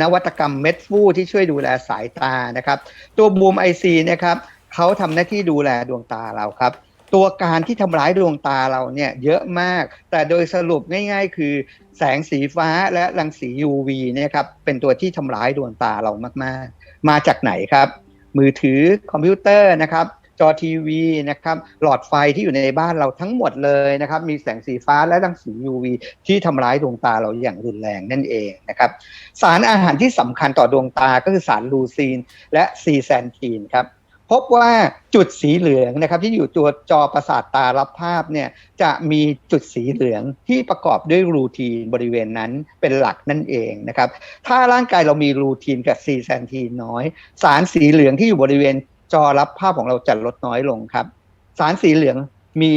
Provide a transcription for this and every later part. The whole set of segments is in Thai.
นวัตกรรมเม็ดฟูที่ช่วยดูแลสายตานะครับ ตัวบูมไอซีนะครับเขาทำหน้าที่ดูแลดวงตาเราครับ ตัวการที่ทำร้ายดวงตาเราเนี่ยเยอะมาก แต่โดยสรุปง่าย ๆ คือแสงสีฟ้าและรังสี UV เนี่ยครับเป็นตัวที่ทำร้ายดวงตาเรามากๆ มาจากไหนครับ มือถือคอมพิวเตอร์นะครับ จอทีวีนะครับหลอดไฟที่อยู่ในบ้านเราทั้งหมดเลยนะครับมีแสงสีฟ้าและรังสี UV ที่ทำร้ายดวงตาเราอย่างรุนแรงนั่นเองนะครับสารอาหารที่สำคัญต่อดวงตาก็คือสารลูซีน และซีแซนทีนครับพบว่าจุดสีเหลืองนะครับที่อยู่ตัวจอประสาทตารับภาพเนี่ยจะมีจุดสีเหลืองที่ประกอบด้วยรูทีนบริเวณนั้นเป็นหลักนั่นเองนะครับถ้าร่างกายเรามีรูทีนกับซีแซนทีนน้อย สารสีเหลืองที่อยู่บริเวณ จอรับภาพของเราจะลดน้อยลงครับ สารสีเหลืองมี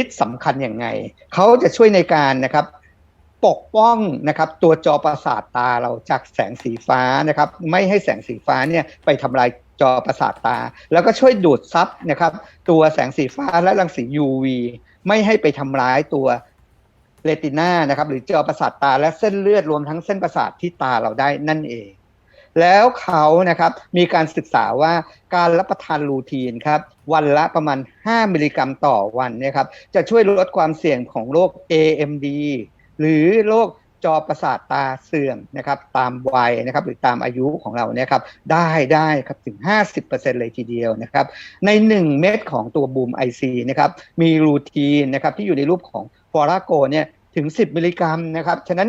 ฤทธิ์สำคัญอย่างไง เขาจะช่วยในการนะครับ ปกป้องนะครับ ตัวจอประสาทตาเราจากแสงสีฟ้านะครับ ไม่ให้แสงสีฟ้าเนี่ยไปทำลายจอประสาทตา แล้วก็ช่วยดูดซับนะครับ ตัวแสงสีฟ้าและรังสี UV ไม่ให้ไปทำร้ายตัวเรติน่านะครับ หรือจอประสาทตาและเส้นเลือดรวมทั้งเส้นประสาทที่ตาเราได้นั่นเอง แล้วเขานะครับมีการศึกษาว่าการรับประทานลูทีนครับวันละประมาณ 5 มิลลิกรัมต่อวันเนี่ยครับจะช่วยลดความเสี่ยงของโรค AMD หรือโรคจอประสาทตาเสื่อมนะครับตามวัยนะครับหรือตามอายุของเราเนี่ยครับได้ได้ครับถึง 50%เลยทีเดียวนะครับใน 1 เม็ดของตัวบูมไอซีนะครับมีรูทีนนะครับที่อยู่ในรูปของฟอราโกเนี่ยถึง 10 มิลลิกรัมนะครับฉะนั้น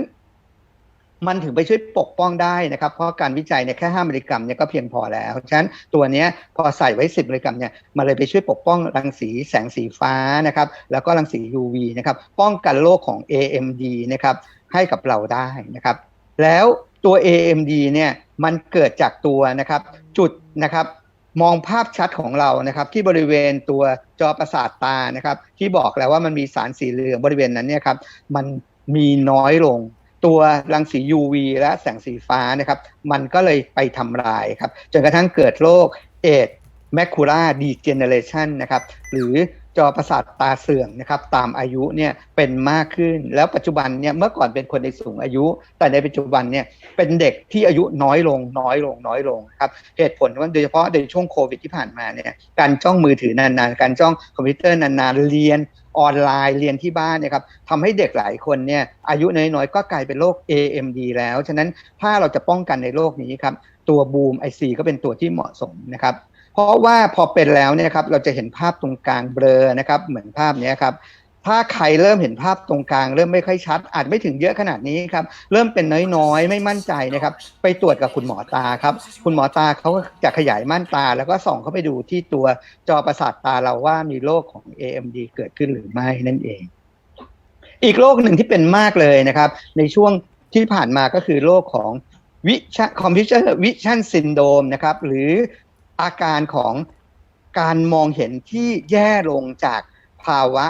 มันถึงไปช่วยปกป้องได้นะครับ เพราะการวิจัยเนี่ยแค่ 5 มิลลิกรัมเนี่ยก็เพียงพอแล้ว ฉะนั้นตัวนี้พอใส่ไว้ 10 มิลลิกรัมเนี่ยมันเลยไปช่วยปกป้องรังสีแสงสีฟ้านะครับ แล้วก็รังสี UV นะครับ ป้องกันโรคของ AMD นะครับให้กับเราได้นะครับ แล้วตัว AMD เนี่ยมันเกิดจากตัวนะครับจุดนะครับมองภาพชัดของเรานะครับ ที่บริเวณตัวจอประสาทตานะครับ ที่บอกแล้วว่ามันมีสารสีเหลืองบริเวณนั้นเนี่ยครับมันมีน้อยลง ตัวรังสี UV และแสงสีฟ้านะครับ มันก็เลยไปทำลายครับ จนกระทั่งเกิดโรคเอดแมคคูล่าดีเจเนเรชันนะครับ หรือ จอประสาทตาเสื่อมนะครับตามอายุเนี่ยเป็นมากขึ้น แล้วปัจจุบันเนี่ยเมื่อก่อนเป็นคนในสูงอายุ แต่ในปัจจุบันเนี่ยเป็นเด็กที่อายุน้อยลงน้อยลงน้อยลงครับเหตุผลว่าโดยเฉพาะในช่วงโควิดที่ผ่านมาเนี่ยการจ้องมือถือนานๆ การจ้องคอมพิวเตอร์นานๆเรียนออนไลน์เรียนที่บ้านนี่ยครับทำให้เด็กหลายคนเนี่ยอายุน้อยๆก็กลายเป็นโรค AMD แล้ว ฉะนั้นถ้าเราจะป้องกันในโรคนี้ครับตัวบูมไอซีก็เป็นตัวที่เหมาะสมนะครับ เพราะว่าพอเป็นแล้วเนี่ยครับเราจะเห็นภาพตรงกลางเบลอนะครับ เหมือนภาพนี้ครับถ้าใครเริ่มเห็นภาพตรงกลาง เริ่มไม่ค่อยชัด อาจไม่ถึงเยอะขนาดนี้ครับเริ่มเป็นน้อยๆ ไม่มั่นใจนะครับ ไปตรวจกับคุณหมอตาครับ คุณหมอตาเขาก็จะขยายม่านตา แล้วก็ส่องเข้าไปดูที่ตัวจอประสาทตาเราว่ามีโรคของ AMD เกิดขึ้นหรือไม่นั่นเอง อีกโรคหนึ่งที่เป็นมากเลยนะครับ ในช่วงที่ผ่านมาก็คือโรคของวิชคอมพิวเตอร์วิชั่นซินโดมนะครับ หรือ อาการของการมองเห็นที่แย่ลงจากภาวะ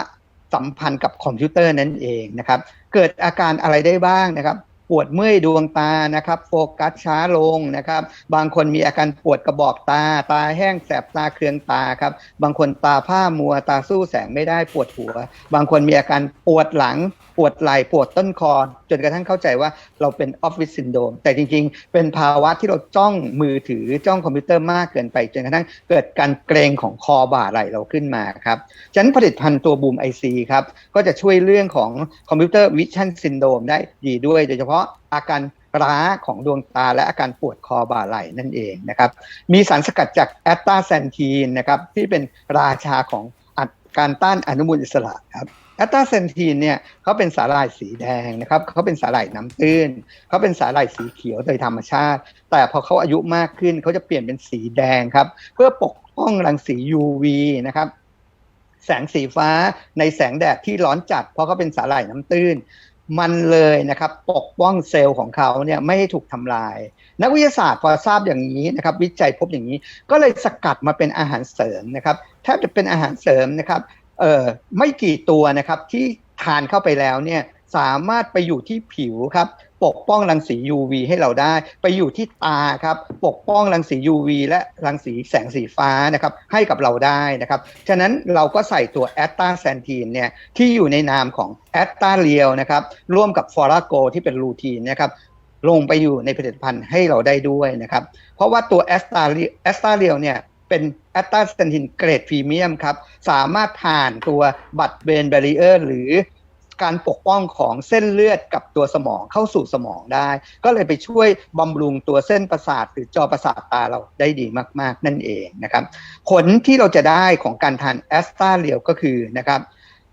สัมพันธ์กับคอมพิวเตอร์นั่นเองนะครับ เกิดอาการอะไรได้บ้างนะครับ ปวดเมื่อยดวงตานะครับ โฟกัสช้าลงนะครับ บางคนมีอาการปวดกระบอกตา ตาแห้งแสบตาเคืองตาครับ บางคนตาผ้ามัวตาสู้แสงไม่ได้ปวดหัว บางคนมีอาการปวดหลัง ปวดไหล่ปวดต้นคอ นกระทั่งเข้าใจว่าเราเป็นออฟฟิศซินโดมแต่จริง ๆ เป็นภาวะที่เราจ้องมือถือจ้องคอมพิวเตอร์มากเกินไป จนกระทั่งเกิดการเกรงของคอบ่าไหลเราขึ้นมาครับฉะนั้นผลิตภัณฑ์ตัวบูมไอซีครับก็จะช่วยเรื่องของคอมพิวเตอร์วิชั่นซินโดมได้ดีด้วย โดยเฉพาะอาการร้าของดวงตาและอาการปวดคอบ่าไหล่นั่นเองนะครับ มีสารสกัดจากแอตตาแซนทีนนะครับที่เป็นราชาของอัดการต้านอนุมูลอิสระครับ แอตตาเซนทีนเนี่ยเขาเป็นสาหร่ายสีแดงนะครับเขาเป็นสาหร่ายน้ำตื้นเขาเป็นสาหร่ายสีเขียวโดยธรรมชาติ แต่พอเขาอายุมากขึ้นเขาจะเปลี่ยนเป็นสีแดงครับ เพื่อปกป้องรังสี UV นะครับ แสงสีฟ้าในแสงแดดที่ร้อนจัด เพราะเขาเป็นสาหร่ายน้ำตื้น มันเลยนะครับปกป้องเซลล์ของเขาเนี่ยไม่ให้ถูกทำลาย นักวิทยาศาสตร์พอทราบอย่างนี้นะครับ วิจัยพบอย่างนี้ก็เลยสกัดมาเป็นอาหารเสริมนะครับแทบจะเป็นอาหารเสริมนะครับ เอ่อไม่กี่ตัวนะครับที่ทานเข้าไปแล้วเนี่ยสามารถไปอยู่ที่ผิวครับปกป้องรังสี UV ให้เราได้ ไปอยู่ที่ตาครับปกป้องรังสี UV และรังสีแสงสีฟ้านะครับให้กับเราได้นะครับฉะนั้นเราก็ใส่ตัวแอตตาแซนทีนเนี่ยที่อยู่ในนามของแอตตาเรียลนะครับร่วมกับฟอราโกที่เป็นรูทีนนะครับลงไปอยู่ในผลิตภัณฑ์ให้เราได้ด้วยนะครับเพราะว่าตัวแอสตาแอสตาเรียเนี่ย เป็นแอสตาเซนทินเกรดพรีเมียมครับ สามารถผ่านตัวบัตรเบนแบรีเออร์หรือการปกป้องของเส้นเลือดกับตัวสมองเข้าสู่สมองได้ ก็เลยไปช่วยบำรุงตัวเส้นประสาทหรือจอประสาทตาเราได้ดีมาก ๆ นั่นเองนะครับ ผลที่เราจะได้ของการทานแอสตาเรียวก็คือนะครับ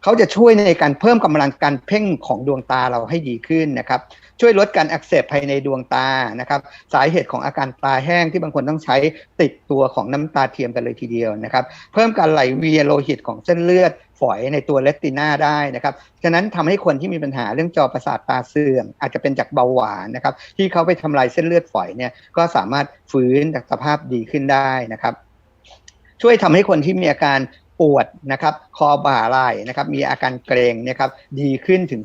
เขาจะช่วยในการเพิ่มกำลังการเพ่งของดวงตาเราให้ดีขึ้นนะครับ ช่วยลดการอักเสบภายในดวงตานะครับสาเหตุของอาการตาแห้งที่บางคนต้องใช้ติดตัวของน้ำตาเทียมกันเลยทีเดียวนะครับเพิ่มการไหลเวียนโลหิตของเส้นเลือดฝอยในตัวเลติน่าได้นะครับ ฉะนั้นทำให้คนที่มีปัญหาเรื่องจอประสาทตาเสื่อม อาจจะเป็นจากเบาหวานนะครับ ที่เขาไปทำลายเส้นเลือดฝอยเนี่ยก็สามารถฟื้นจากสภาพดีขึ้นได้นะครับช่วยทำให้คนที่มีอาการ ปวดนะครับคอบ่าไหล่นะครับมีอาการเกรงนะครับดีขึ้นถึง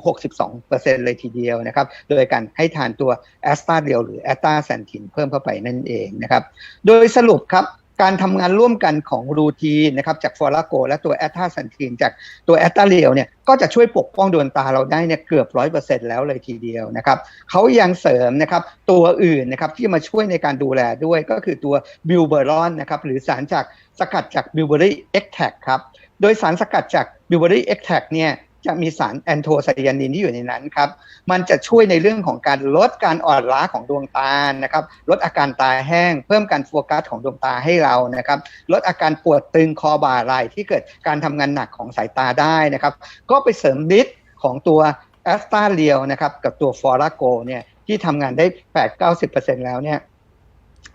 62%เลยทีเดียวนะครับโดยการให้ทานตัวแอสตาเดียวหรือแอสตาแซนทินเพิ่มเข้าไปนั่นเองนะครับโดยสรุปครับ การทำงานร่วมกันของรูทีนนะครับจากฟอร์ลาโก และตัวแอสตาแซนทินจากตัวแอสตาเรียวเนี่ยก็จะช่วยปกป้องดวงตาเราได้เนี่ยเกือบร้อยเปอร์เซ็นต์แล้วเลยทีเดียวนะครับเขายังเสริมนะครับตัวอื่นนะครับที่มาช่วยในการดูแลด้วยก็คือตัวบิวเบอรอนนะครับหรือสารจากสกัดจากบิวเบอรี่เอ็กแทกครับโดยสารสกัดจากบิวเบอรี่เอ็กแทกเนี่ย จะมีสารแอนโทไซยานินที่อยู่ในนั้นครับ มันจะช่วยในเรื่องของการลดการอ่อนล้าของดวงตานะครับ ลดอาการตาแห้ง เพิ่มการโฟกัสของดวงตาให้เรานะครับ ลดอาการปวดตึงคอบ่าไหล่ที่เกิดการทำงานหนักของสายตาได้นะครับ ก็ไปเสริมฤทธิ์ของตัวแอสตาเรียนะครับ กับตัวฟอราโกเนี่ยที่ทำงานได้ 8-90%แล้วเนี่ย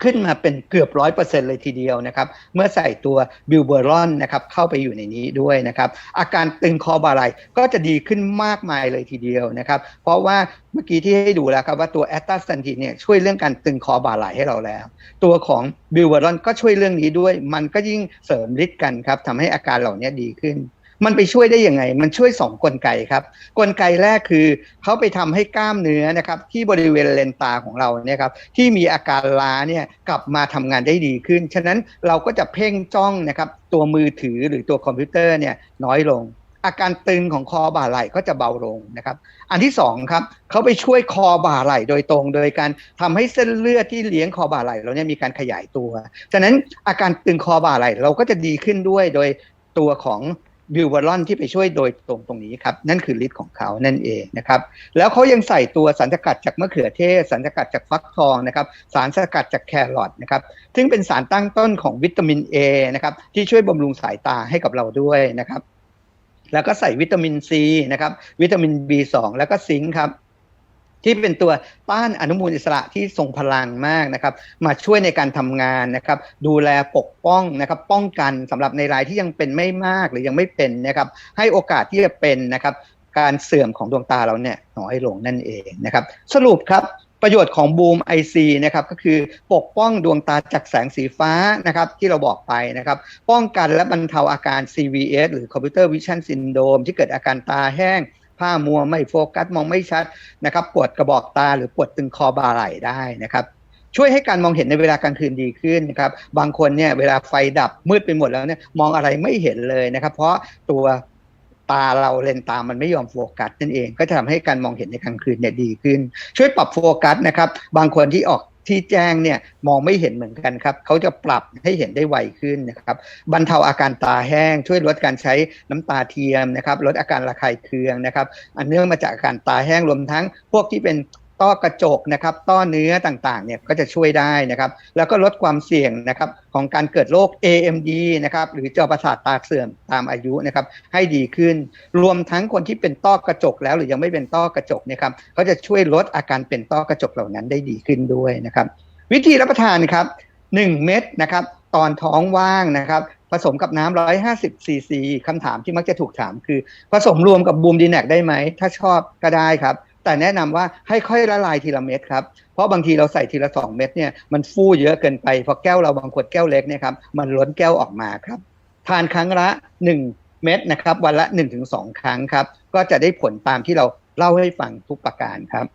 ขึ้นมาเป็นเกือบร้อยเปอร์เซ็นเลยทีเดียวนะครับ เมื่อใส่ตัวบิวเบอรอนนะครับเข้าไปอยู่ในนี้ด้วยนะครับ อาการตึงคอบ่าไหล่ก็จะดีขึ้นมากมายเลยทีเดียวนะครับ เพราะว่าเมื่อกี้ที่ให้ดูแล้วครับว่าตัวแอตตาสตันทีเนี่ยช่วยเรื่องการตึงคอบ่าไหล่ให้เราแล้ว ตัวของบิวเบอรอนก็ช่วยเรื่องนี้ด้วย มันก็ยิ่งเสริมฤทธิ์กันครับทำให้อาการเหล่านี้ดีขึ้น มันไปช่วยได้ยังไง มันช่วยสองกลไกครับ กลไกแรกคือเขาไปทำให้กล้ามเนื้อนะครับที่บริเวณเลนตาของเราเนี่ยครับที่มีอาการล้าเนี่ยกลับมาทำงานได้ดีขึ้น ฉะนั้นเราก็จะเพ่งจ้องนะครับตัวมือถือหรือตัวคอมพิวเตอร์เนี่ยน้อยลง อาการตึงของคอบ่าไหล่ก็จะเบาลงนะครับ อันที่สองครับเขาไปช่วยคอบ่าไหล่โดยตรง โดยการทำให้เส้นเลือดที่เลี้ยงคอบ่าไหล่เราเนี่ยมีการขยายตัว ฉะนั้นอาการตึงคอบ่าไหล่เราก็จะดีขึ้นด้วยโดยตัวของ บิวบอลอนที่ไปช่วยโดยตรงตรงนี้ครับ นั่นคือฤทธิ์ของเขานั่นเองนะครับ แล้วเขายังใส่ตัวสารสกัดจากมะเขือเทศ สารสกัดจากฟักทองนะครับ สารสกัดจากแครอทนะครับ ซึ่งเป็นสารตั้งต้นของวิตามิน A นะครับที่ช่วยบำรุงสายตาให้กับเราด้วยนะครับ แล้วก็ใส่วิตามินซีนะครับ วิตามิน B2 แล้วก็ซิงค์ครับ ที่เป็นตัวต้านอนุมูลอิสระที่ทรงพลังมากนะครับมาช่วยในการทำงานนะครับดูแลปกป้องนะครับป้องกันสำหรับในรายที่ยังเป็นไม่มากหรือยังไม่เป็นนะครับให้โอกาสที่จะเป็นนะครับการเสื่อมของดวงตาเราเนี่ยน้อยลงนั่นเองนะครับสรุปครับประโยชน์ของบูมไอซีนะครับก็คือปกป้องดวงตาจากแสงสีฟ้านะครับที่เราบอกไปนะครับป้องกันและบรรเทาอาการ CVS หรือ Computer Vision Syndrome ที่เกิดอาการตาแห้ง ผ้ามัวไม่โฟกัสมองไม่ชัดนะครับ ปวดกระบอกตาหรือปวดตึงคอบ่าไหล่ได้นะครับ ช่วยให้การมองเห็นในเวลากลางคืนดีขึ้นนะครับ บางคนเนี่ยเวลาไฟดับมืดไปหมดแล้วเนี่ยมองอะไรไม่เห็นเลยนะครับ เพราะตัวตาเราเลนตามันไม่ยอมโฟกัสนั่นเอง ก็จะทำให้การมองเห็นในกลางคืนเนี่ยดีขึ้น ช่วยปรับโฟกัสนะครับ บางคนที่ออก ที่แจ้งเนี่ยมองไม่เห็นเหมือนกันครับเขาจะปรับให้เห็นได้ไวขึ้นนะครับบรรเทาอาการตาแห้ง ช่วยลดการใช้น้ำตาเทียมนะครับลดอาการระคายเคืองนะครับ อันเนื่องมาจากอาการตาแห้งรวมทั้งพวกที่เป็น ต้อกระจกนะครับต้อเนื้อต่างๆเนี่ยก็จะช่วยได้นะครับ แล้วก็ลดความเสี่ยงนะครับของการเกิดโรค AMD นะครับหรือจอประสาทตาเสื่อมตามอายุนะครับให้ดีขึ้น รวมทั้งคนที่เป็นต้อกระจกแล้วหรือยังไม่เป็นต้อกระจกเนี่ยครับเขาจะช่วยลดอาการเป็นต้อกระจกเหล่านั้นได้ดีขึ้นด้วยนะครับ วิธีรับประทานครับ 1 เม็ดนะครับตอนท้องว่างนะครับผสมกับน้ำ150ซีซีคำถามที่มักจะถูกถามคือ ผสมรวมกับบูมดีแนกได้ไหม ถ้าชอบก็ได้ครับ แต่แนะนำว่าให้ค่อยละลายทีละเม็ดครับ เพราะบางทีเราใส่ทีละ 2 เม็ดเนี่ยมันฟู่เยอะเกินไปเพราะแก้วเราบางขวดแก้วเล็กเนี่ยครับมันล้นแก้วออกมาครับ ทานครั้งละ 1 เม็ดนะครับ วันละ 1-2 ครั้งครับ ก็จะได้ผลตามที่เราเล่าให้ฟังทุกประการครับ